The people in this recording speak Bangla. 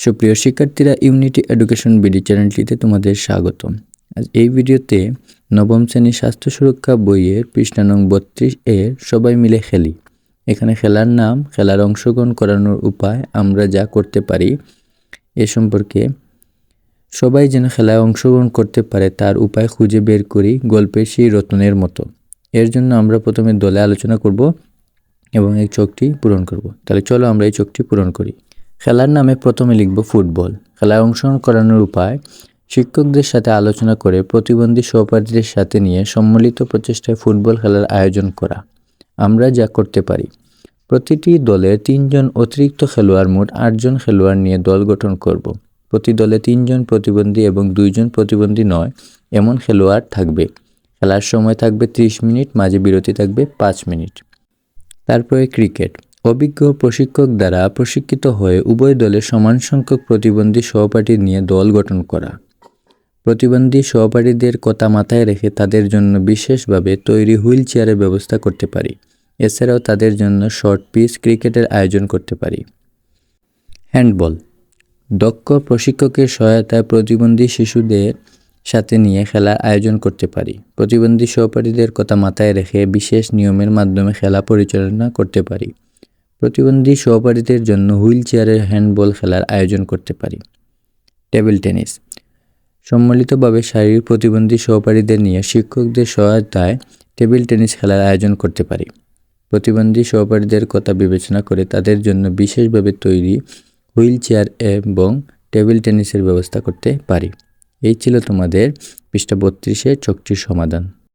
সুপ্রিয় শিক্ষার্থীরা ইউনিটি এডুকেশন বিডি চ্যানেলটিতে তোমাদের স্বাগতম। আজ এই ভিডিওতে নবম শ্রেণির স্বাস্থ্য সুরক্ষা বইয়ের পৃষ্ঠা নং বত্রিশ এর সবাই মিলে খেলি। এখানে খেলার নাম, খেলার অংশগ্রহণ করানোর উপায়, আমরা যা করতে পারি এ সম্পর্কে সবাই যেন খেলায় অংশগ্রহণ করতে পারে তার উপায় খুঁজে বের করি গল্পের সেই রতনের মতো। এর জন্য আমরা প্রথমে দলে আলোচনা করব এবং এই চোখটি পূরণ করব। তাহলে চলো আমরা এই চোখটি পূরণ করি। খেলার নামে প্রথমে লিখব ফুটবল। খেলায় অংশগ্রহণ করানোর উপায়, শিক্ষকদের সাথে আলোচনা করে প্রতিবন্ধী সহপাঠীদের সাথে নিয়ে সম্মিলিত প্রচেষ্টায় ফুটবল খেলার আয়োজন করা। আমরা যা করতে পারি। প্রতিটি দলের তিনজন অতিরিক্ত খেলোয়াড় মোট আটজন খেলোয়াড় নিয়ে দল গঠন করব। প্রতি দলে তিনজন প্রতিবন্ধী এবং দুইজন প্রতিবন্ধী নয়, এমন খেলোয়াড় থাকবে। খেলার সময় থাকবে 30 মিনিট, মাঝে বিরতি থাকবে পাঁচ মিনিট। তারপরে ক্রিকেট। অভিজ্ঞ প্রশিক্ষক দ্বারা প্রশিক্ষিত হয়ে উভয় দলে সমান সংখ্যক প্রতিবন্ধী সহপাঠী নিয়ে দল গঠন করা। প্রতিবন্ধী সহপাঠীদের কথা মাথায় রেখে তাদের জন্য বিশেষভাবে তৈরি হুইল চেয়ারের ব্যবস্থা করতে পারি। এছাড়াও তাদের জন্য শর্ট পিচ ক্রিকেটের আয়োজন করতে পারি। হ্যান্ডবল। দক্ষ প্রশিক্ষকের সহায়তায় প্রতিবন্ধী শিশুদের সাথে নিয়ে খেলার আয়োজন করতে পারি। প্রতিবন্ধী সহপাঠীদের কথা মাথায় রেখে বিশেষ নিয়মের মাধ্যমে খেলা পরিচালনা করতে পারি। প্রতিবন্ধী সহপাঠীদের জন্য হুইল চেয়ারের হ্যান্ডবল খেলার আয়োজন করতে পারি। Table tennis. সম্মিলিতভাবে শারীরিক প্রতিবন্ধী সহপাঠীদের নিয়ে শিক্ষকদের সহায়তায় টেবিল টেনিস খেলার আয়োজন করতে পারি। প্রতিবন্ধী সহপাঠীদের কথা বিবেচনা করে তাদের জন্য বিশেষভাবে তৈরি হুইল চেয়ার এবং টেবিল টেনিসের ব্যবস্থা করতে পারি। এই ছিল তোমাদের পৃষ্ঠা বত্রিশের চোখটির সমাধান।